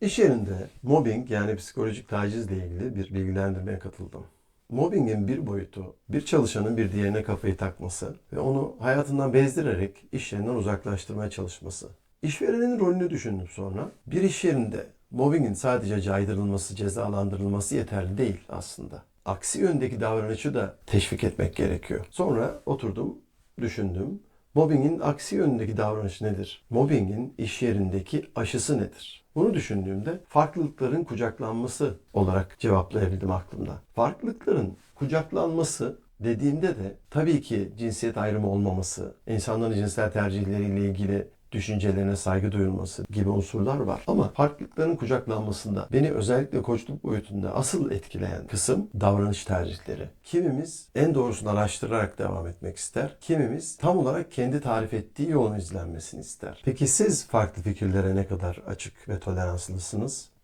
İş yerinde mobbing yani psikolojik tacizle ilgili bir bilgilendirmeye katıldım. Mobbingin bir boyutu bir çalışanın bir diğerine kafayı takması ve onu hayatından bezdirerek iş yerinden uzaklaştırmaya çalışması. İşverenin rolünü düşündüm sonra. Bir iş yerinde mobbingin sadece caydırılması, cezalandırılması yeterli değil aslında. Aksi yöndeki davranışı da teşvik etmek gerekiyor. Sonra oturdum, düşündüm. Mobbingin aksi yönündeki davranışı nedir? Mobbingin iş yerindeki aşısı nedir? Bunu düşündüğümde farklılıkların kucaklanması olarak cevaplayabildim aklımda. Farklılıkların kucaklanması dediğimde de tabii ki cinsiyet ayrımı olmaması, insanların cinsel tercihleriyle ilgili düşüncelerine saygı duyulması gibi unsurlar var. Ama farklılıkların kucaklanmasında beni özellikle koçluk boyutunda asıl etkileyen kısım davranış tercihleri. Kimimiz en doğrusunu araştırarak devam etmek ister. Kimimiz tam olarak kendi tarif ettiği yolun izlenmesini ister. Peki siz farklı fikirlere ne kadar açık ve toleranslısınız?